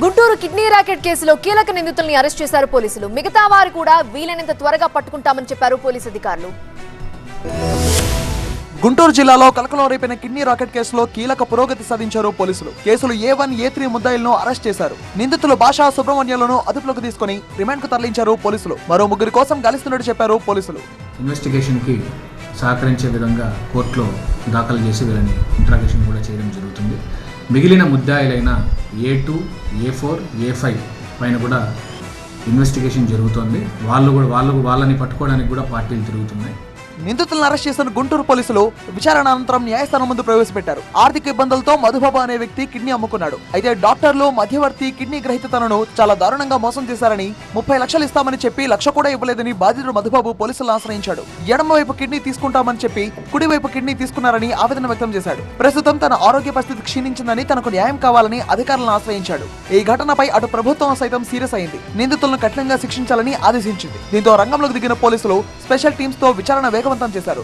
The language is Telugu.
గుంటూరు కిడ్నీ ర్యాకెట్ కేసులో కీలక నిందితుల్ని అరెస్ట్ చేశారు పోలీసులు. మిగతా వారు కూడా వీలైనంత త్వరగా పట్టుకుంటామని చెప్పారు పోలీసు అధికారులు. గుంటూరు జిల్లాలో కలకలం రేపిన కిడ్నీ రాకెట్ కేసులో కీలక పురోగతి సాధించారు పోలీసులు. కేసులు ఏ వన్ ఏ త్రీ ముద్దాయిలను అరెస్ట్ చేశారు. నిందితులు భాషా సుబ్రహ్మణ్యాలను అదుపులోకి తీసుకుని రిమాండ్కు తరలించారు పోలీసులు. మరో ముగ్గురి కోసం గాలిస్తున్నట్టు చెప్పారు పోలీసులు. ఇన్వెస్టిగేషన్కి సహకరించే విధంగా కోర్టులో దాఖలు చేసి వీళ్ళని ఇంట్రాగేషన్ కూడా చేయడం జరుగుతుంది. మిగిలిన ముద్దాయిలైన A two A four A five పైన కూడా ఇన్వెస్టిగేషన్ జరుగుతోంది. వాళ్ళు కూడా వాళ్ళు వాళ్ళని పట్టుకోవడానికి కూడా పార్టీలు తిరుగుతున్నాయి. నిందితులను అరెస్ట్ చేసిన గుంటూరు పోలీసులు విచారణ అనంతరం న్యాయస్థానం ముందు ప్రవేశపెట్టారు. ఆర్థిక ఇబ్బందులతో మధుబాబు అనే వ్యక్తి కిడ్నీ అమ్ముకున్నాడు. అయితే డాక్టర్లు మధ్యవర్తి కిడ్నీ గ్రహీత తనను చాలా దారుణంగా మోసం చేశారని ముప్పై లక్షలు ఇస్తామని చెప్పి లక్ష కూడా ఇవ్వలేదని బాధితుడు మధుబాబు పోలీసులను ఆశ్రయించాడు. ఎడమ వైపు కిడ్నీ తీసుకుంటామని చెప్పి కుడివైపు కిడ్నీ తీసుకున్నారని ఆవేదన వ్యక్తం చేశాడు. ప్రస్తుతం తన ఆరోగ్య పరిస్థితి క్షీణించిందని తనకు న్యాయం కావాలని అధికారులను ఆశ్రయించాడు. ఈ ఘటనపై అటు ప్రభుత్వం సైతం సీరియస్ అయింది. నిందితులను కఠినంగా శిక్షించాలని ఆదేశించింది. దీంతో రంగంలోకి దిగిన పోలీసులు స్పెషల్ టీమ్స్తో విచారణ వేగవంతం చేశారు.